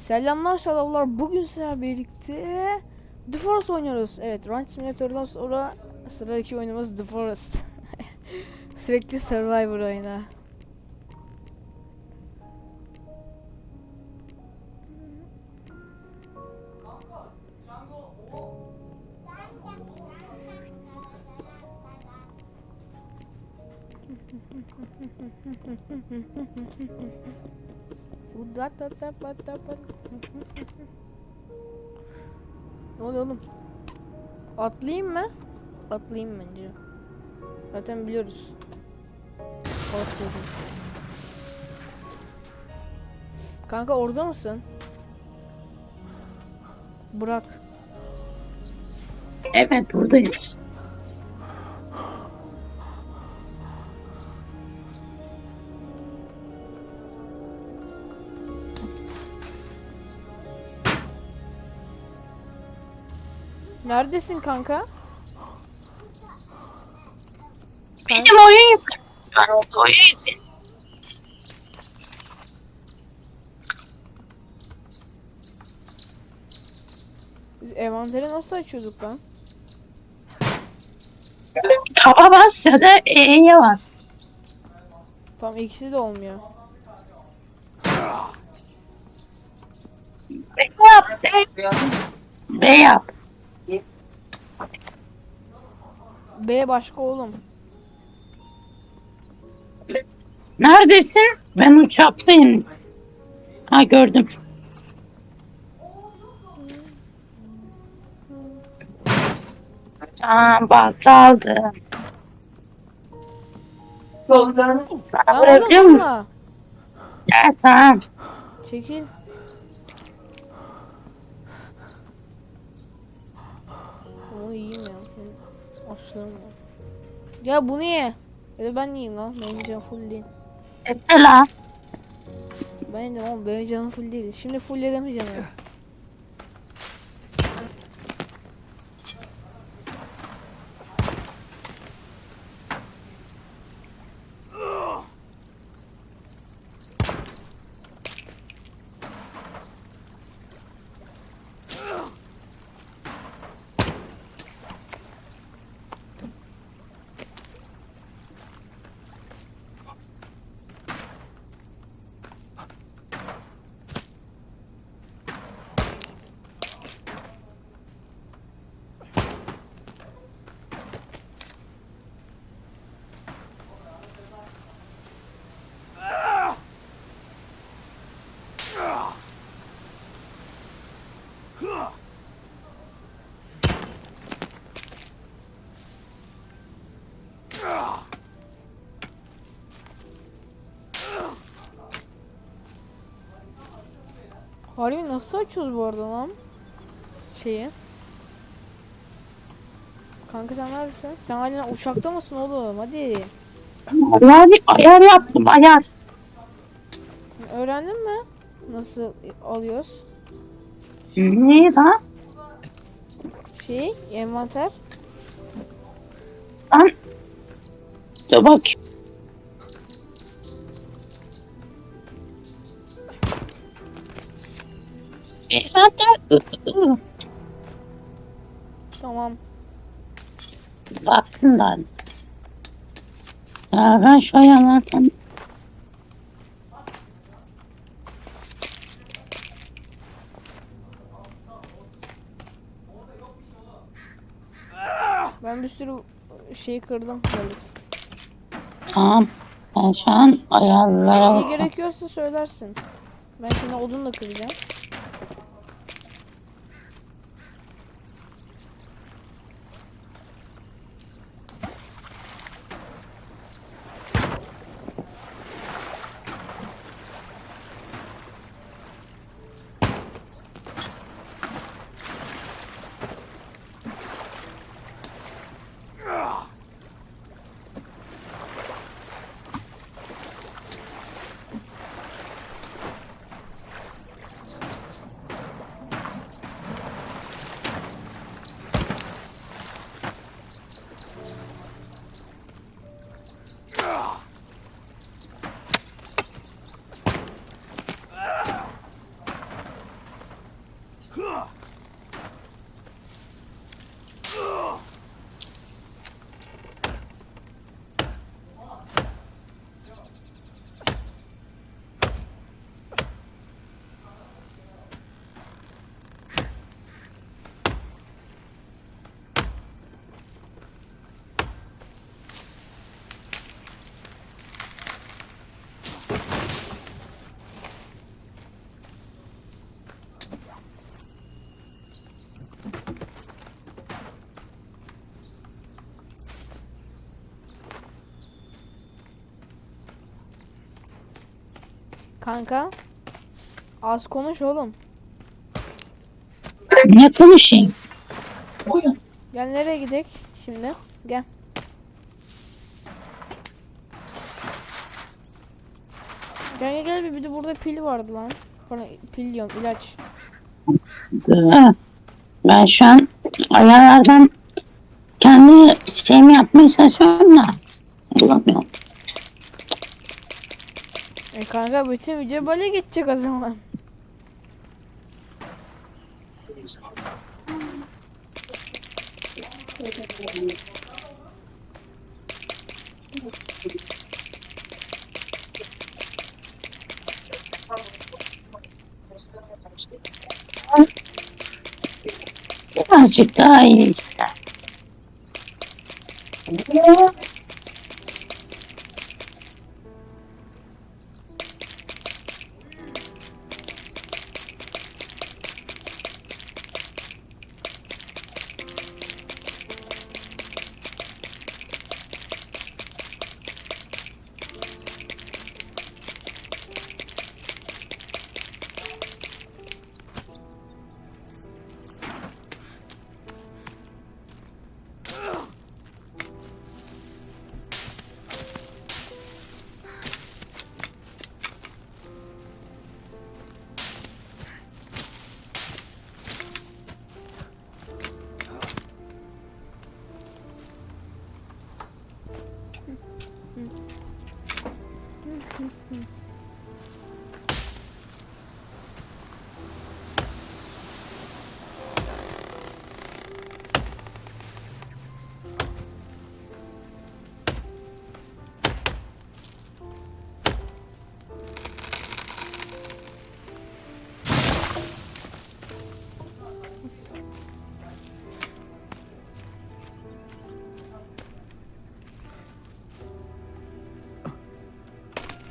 Selamlar şalavlar. Bugün sizlerle birlikte The Forest oynuyoruz. Evet, Ranch Simulator'dan sonra sıradaki oyunumuz The Forest. Sürekli Survivor oyunu. Ne oluyor oğlum? Atlayayım mı? Atlayayım bence. Zaten biliyoruz. Atladım. Kanka orada mısın? Burak. Evet buradayız. Neredesin kanka? Benim oyun yok. Ben oyun Biz envanteri nasıl açıyorduk lan? Taba bas ya da E'ye bas. Tam ikisi de olmuyor. B yap. B yap. B başka oğlum. Neredesin? Ben uçaktayım. Ha gördüm. Tamam bak aldım. Sana bırakıyor vurma. Ya tamam. Çekil. Onu yiyeyim ya. Benim Açlığım var. Ya bu niye? Ya da ben yiyeyim lan. Benim canım full değil. Efe la. Ben yedim ama benim canım full değil. Şimdi full edemeyeceğim ya. Harbi nasıl açıyoruz bu arada lan? Şeyi. Kanka sen neredesin? Sen hala uçakta mısın oğlum? Hadi. Yani ayar yaptım ayar. Öğrendin mi? Nasıl alıyoruz? Ne lan? Şey, envanter. Lan. Dur bak. Tamam. Baktın da. Ya ben şu ayarlardan Ben bir sürü şey kırdım. Yalnız. tamam. Ben şu an ayarlara Şey bakıyorum. gerekiyorsa söylersin. Ben şimdi odun da kıracağım. Kanka. Az konuş oğlum. Ne konuşayım? Gel nereye gidek şimdi? Gel. Gel gel gel bir, de burada pil vardı lan. Bana pil diyorum ilaç. Ben şu an ayarlardan kendi şeyimi yapmaya çalışıyorum da bulamıyorum. E kanka bütün video böyle geçecek o zaman. Birazcık daha iyi işte.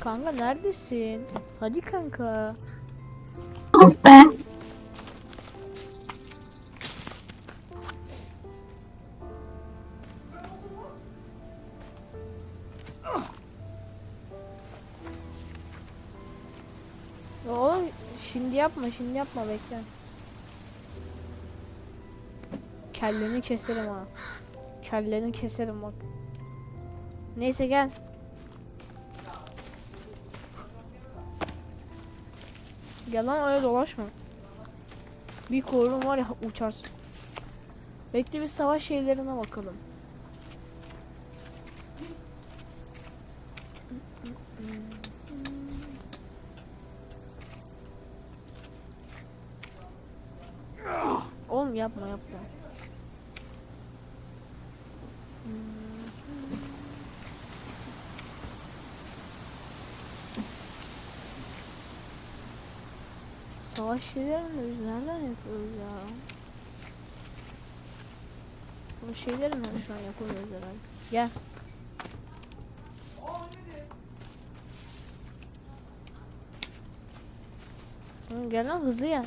Kanka neredesin? Hadi kanka. Be. Ya Oğlum şimdi yapma şimdi yapma bekle. Kelleni keserim ha. Kelleni keserim bak. Neyse gel. Gel lan öyle dolaşma. Bir korum var ya uçarsın. Bekle bir savaş şeylerine bakalım. Oğlum yapma yapma. Savaş şeylerini biz nereden yapıyoruz ya? Bu şeyleri mi şu an yapıyoruz herhalde? Gel. Gel lan hızlı gel.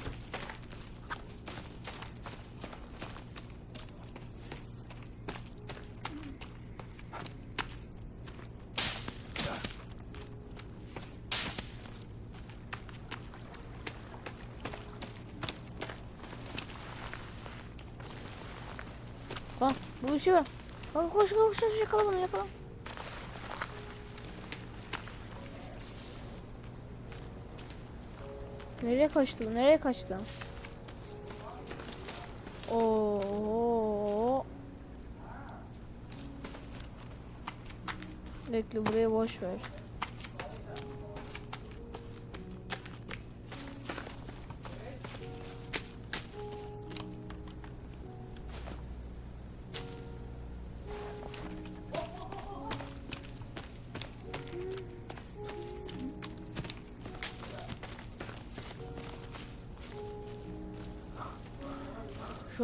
Bak bu işi var. Bak koş koş koş yakala bunu yakala. Nereye kaçtı bu? Nereye kaçtı? Oo. Bekle buraya boş ver.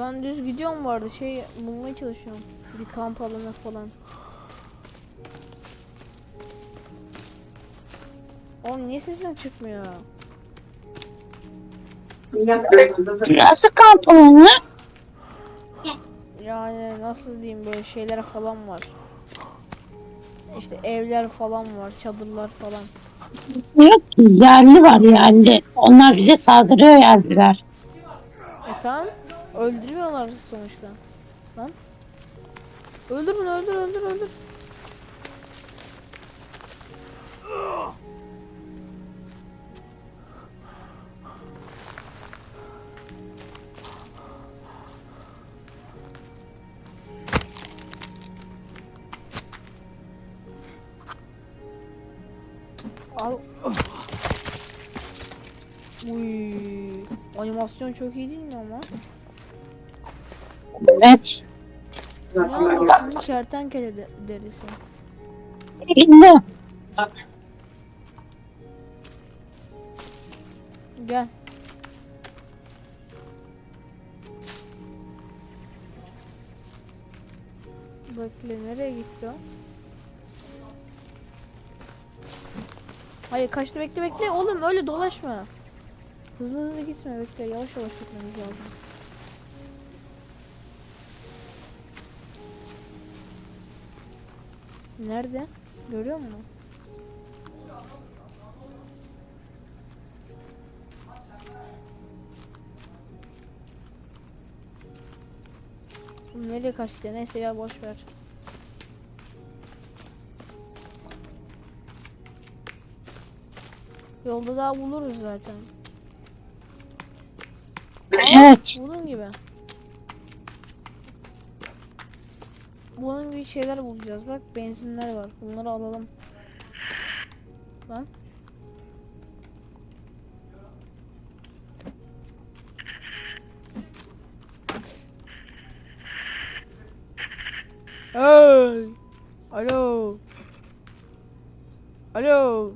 An düz gidiyorum vardı şey bulmaya çalışıyorum. Bir kamp alanı falan. Oğlum niye sesin çıkmıyor? Nasıl kamp alanı? Yani nasıl diyeyim böyle şeyler falan var. İşte evler falan var, çadırlar falan. Yok ki yerli var yerli. Onlar bize saldırıyor yerliler. E tamam. Öldürüyorlar sonuçta. Lan. Öldür bunu öldür öldür öldür. Al. Uy. Animasyon çok iyi değil mi ama? Evet. Şimdi kertenkele de, derisi. Elinde. Gel. Bekle nereye gitti o? Hayır kaçtı bekle bekle oğlum öyle dolaşma. Hızlı hızlı gitme bekle yavaş yavaş gitmemiz lazım. Nerede? Görüyor musun? Nereye kaçtı? Neyse ya boş ver. Yolda daha buluruz zaten. Evet. Bunun gibi. Bunun gibi şeyler bulacağız. Bak benzinler var. Bunları alalım. Lan. Hey! Alo. Alo.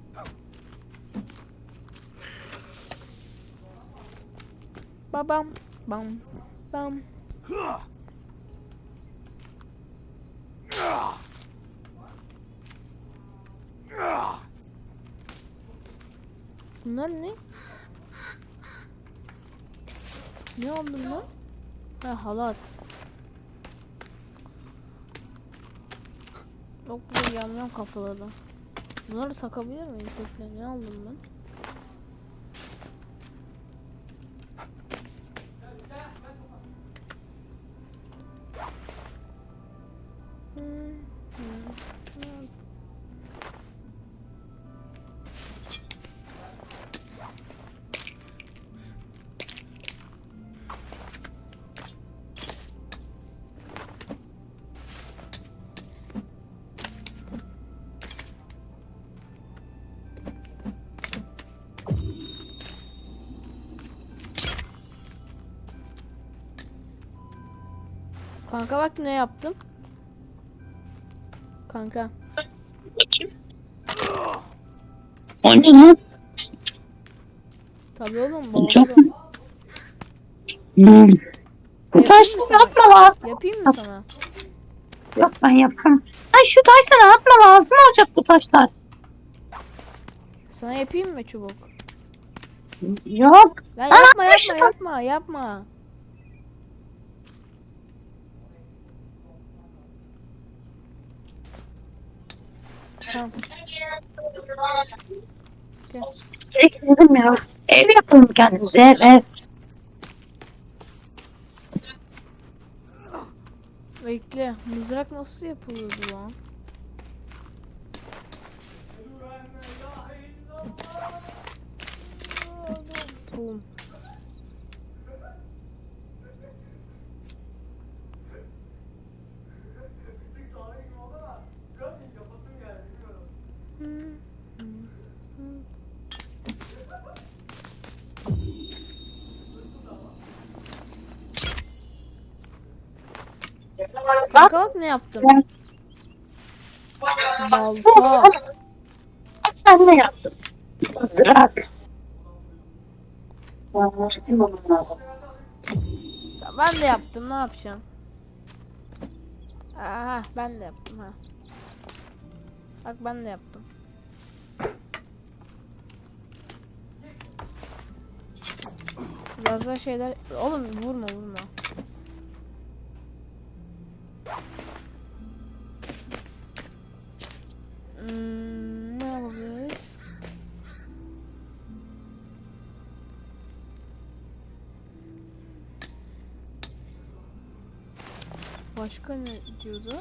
Babam. Bam. Bam. Bunlar ne? Ne aldın lan? Ha halat. Yok bu yamyam kafaları. Bunları takabilir miyim? Bekle ne aldım ben? Kanka bak ne yaptım. Kanka. O ne lan? Tabii oğlum Çok- bağlıyorum. Hmm. Bu Yapayım mı sana? atma lazım. Yapayım mı sana? Yok ben yaparım. Ay şu taşları atma lazım olacak bu taşlar. Sana yapayım mı çubuk? Yok. Lan yapma atma şu yapma yapma Tamam. Ekledim ya. Ev yapalım kendimize ev ev. Bekle. Mızrak nasıl yapılıyordu lan? Bum. Kanka bak ne yaptım. Balta. Bak ben de yaptım. Mızrak. Ben de yaptım ne yapacağım? Aha ben de yaptım ha. Bak ben de yaptım. Biraz daha şeyler... Oğlum vurma vurma. Başka ne diyordu?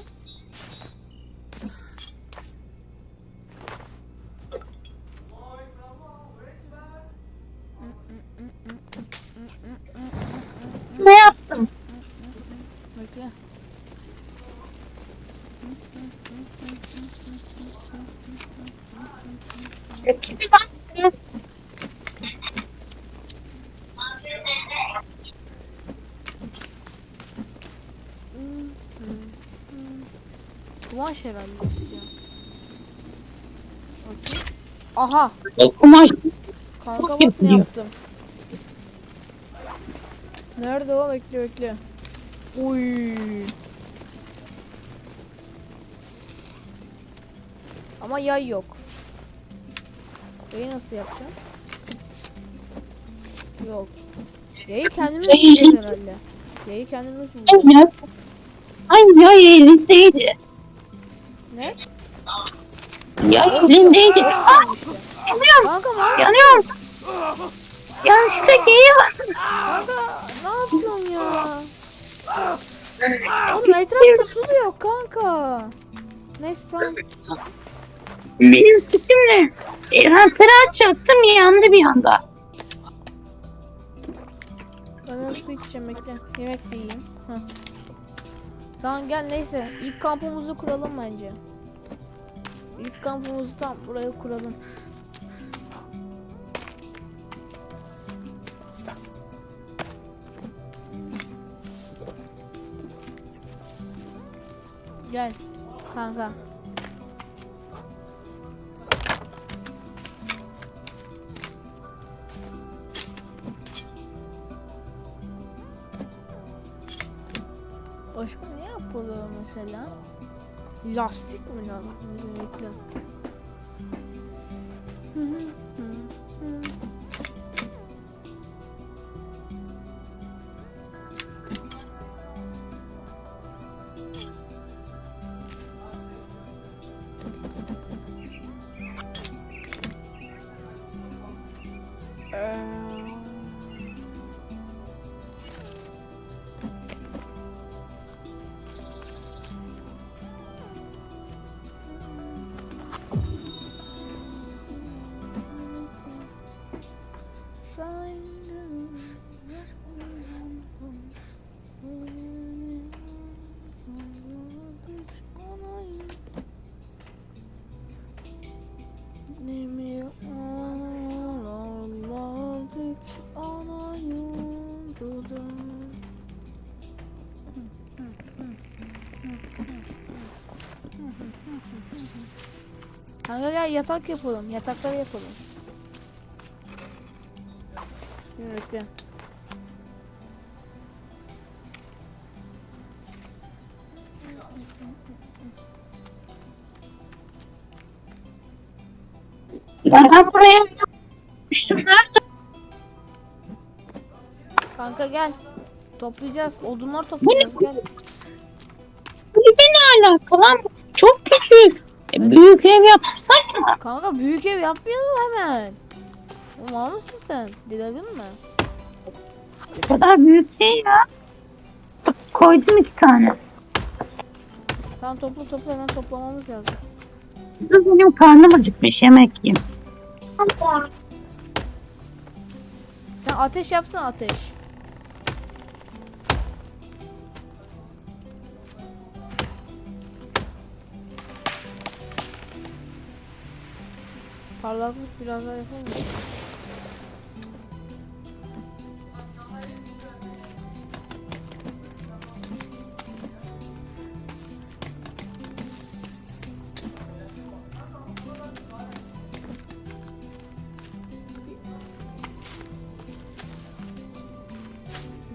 Ne yaptım? Bekle. Ya kimi bastı? Kumaş herhalde. Bakayım. Aha. Kumaş. Kanka bak ne yaptım. Nerede o? Bekle bekle. Uy. Ama yay yok. Yayı nasıl yapacağım? Yok. Yayı kendimiz bulacağız herhalde. Yayı kendimiz bulacağız. Ay ya. Ay ya elindeydi. Ne? Ya elindeydi. Ah yanıyorum. Kanka Yanıyorum. Yanlışlıkla G'ye bastım. Kanka ne yapıyorsun ya? Oğlum etrafta su da yok kanka. Neyse tamam. Benim sesimle envanteri açacaktım yandı bir anda. Ben su içeceğim bekle. Yemek de yiyeyim. Heh. Tamam gel neyse. İlk kampımızı kuralım bence. İlk kampımızı tam buraya kuralım. Gel kanka. Mesela? Lastik mi lazım? Bekle. Kanka gel yatak yapalım. Yatakları yapalım. Yürü bekle. Ben buraya yapmıştım. Nerede? Kanka gel. Toplayacağız. Odunlar toplayacağız. Gel. Kulübe ne alaka lan? Çok küçük. E, büyük ev yapsak mı? Kanka büyük ev yapmayalım hemen. Mal mısın sen? Delirdin mi? Bu kadar büyük değil ya. Koydum iki tane. Tamam topla topla hemen toplamamız lazım. Kızım Benim karnım acıkmış yemek yiyeyim. Sen ateş yapsana ateş. Parlaklık biraz daha yapalım mı?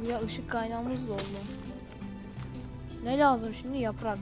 Ya ışık kaynağımız da oldu. Ne lazım şimdi? Yaprak.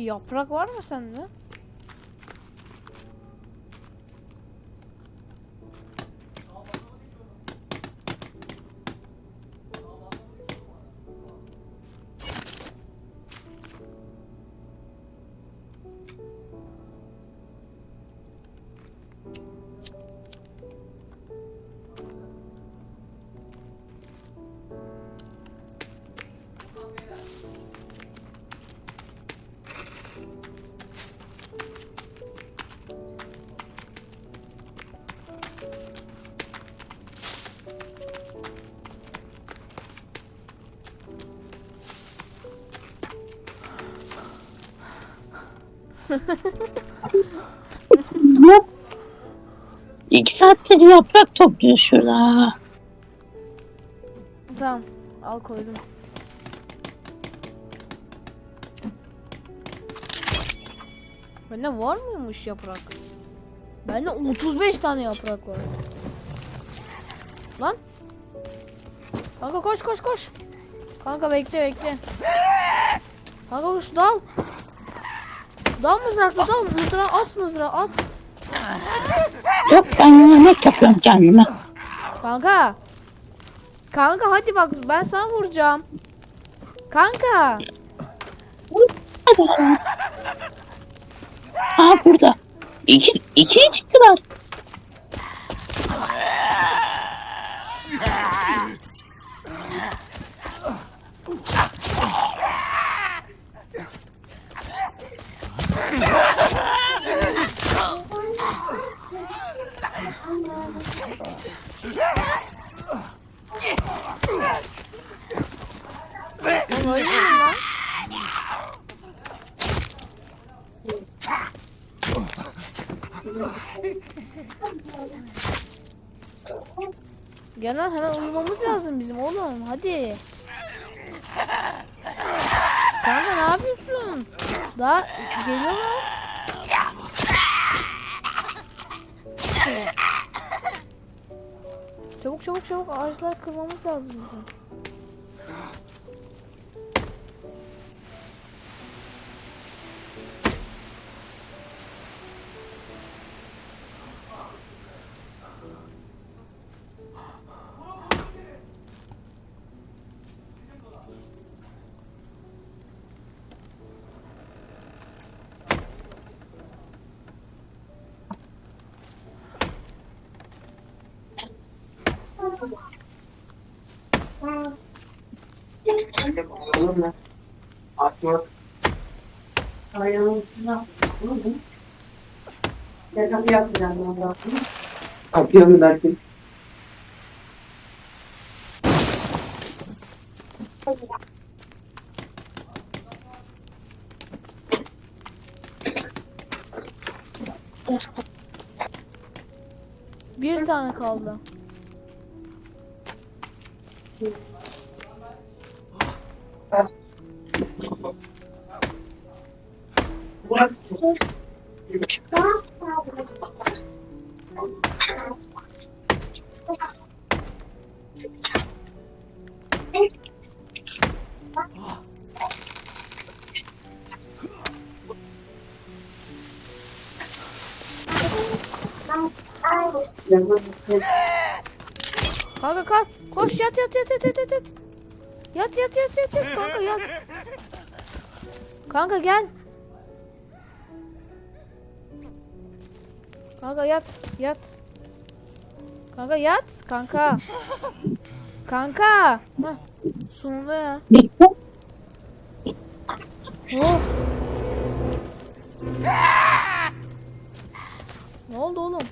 Yaprak var mı sende? Yok. İki saattir yaprak topluyor şurada. Tamam. Al koydum. Bende var mıymış yaprak? Bende 35 tane yaprak var. Lan. Kanka koş koş koş. Kanka bekle bekle. Kanka koş dal. Dal mızrakla dal. Mızrağı at mızrağı at. Yok ben yemek yapıyorum kendime. Kanka. Kanka hadi bak ben sana vuracağım. Kanka. Hadi. Aa burada. İki, ikiye çıktılar. Oynayayım hemen uyumamız lazım bizim oğlum hadi. Kanka ne yapıyorsun? Daha geliyorlar. Çabuk çabuk çabuk ağaçlar kırmamız lazım bizim. Mı belki? Bir tane kaldı. Kanka kalk. Koş yat yat yat yat yat yat. yat. Yat yat yat yat kanka yat. Kanka gel. Kanka yat yat. Kanka yat kanka. Kanka. Hah, sonunda ya. Oh. Ne oldu oğlum?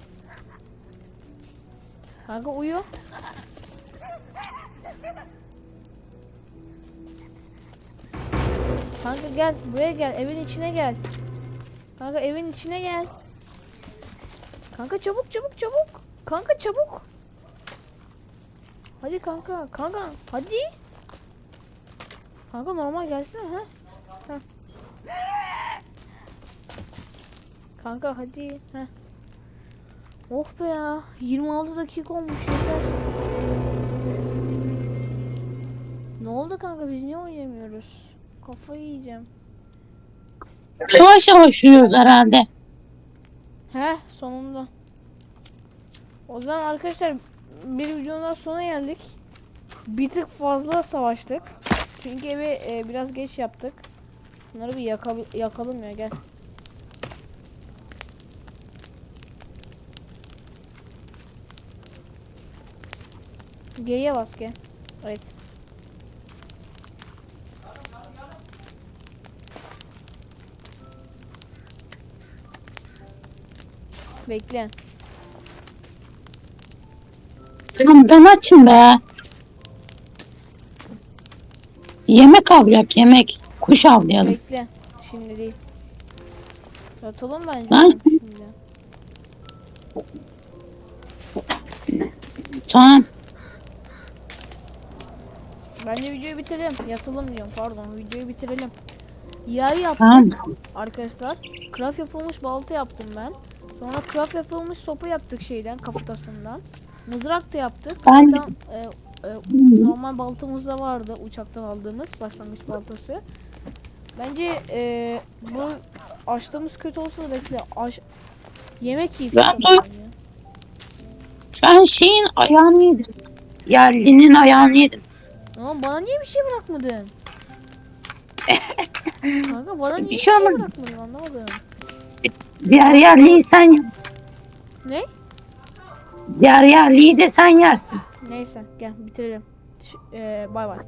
Kanka uyu. Kanka gel buraya gel evin içine gel. Kanka evin içine gel. Kanka çabuk çabuk çabuk. Kanka çabuk. Hadi kanka kanka hadi. Kanka normal gelsene ha. Kanka hadi. Heh. Oh be ya. 26 dakika olmuş yeter. Ne oldu kanka biz niye oynamıyoruz? Kafayı yiyeceğim. Yavaş yavaş yürüyoruz herhalde. He sonunda. O zaman arkadaşlar bir videonun sona geldik. Bir tık fazla savaştık. Çünkü evi e, biraz geç yaptık. Bunları bir yakal yakalım ya gel. G'ye bas G. Evet. Bekle. Tamam ben açım be. Yemek avlayak yemek. Kuş avlayalım. Bekle. Şimdi değil. Yatalım bence. Lan. Şimdi. Tamam. Bence videoyu bitirelim. Yatalım diyorum pardon. Videoyu bitirelim. Yay yaptık Tamam. arkadaşlar. Craft yapılmış balta yaptım ben. Sonra craft yapılmış sopa yaptık şeyden kafatasından. Mızrak da yaptık. Ben- Zaten, e, e, normal baltamız da vardı uçaktan aldığımız başlangıç baltası. Bence e, bu açtığımız kötü olsa da bekle. Aş yemek yiyip Ben çıkalım bence. Ben şeyin ayağını yedim. Yerlinin ayağını yedim. Ama bana niye bir şey bırakmadın? Kanka bana niye Bir şey şey olmaz. bırakmadın anlamadım. Diğer yerliyi sen. Ne? Diğer yerliyi de sen yersin. Neyse gel bitirelim. Ş- eee, Bay bay.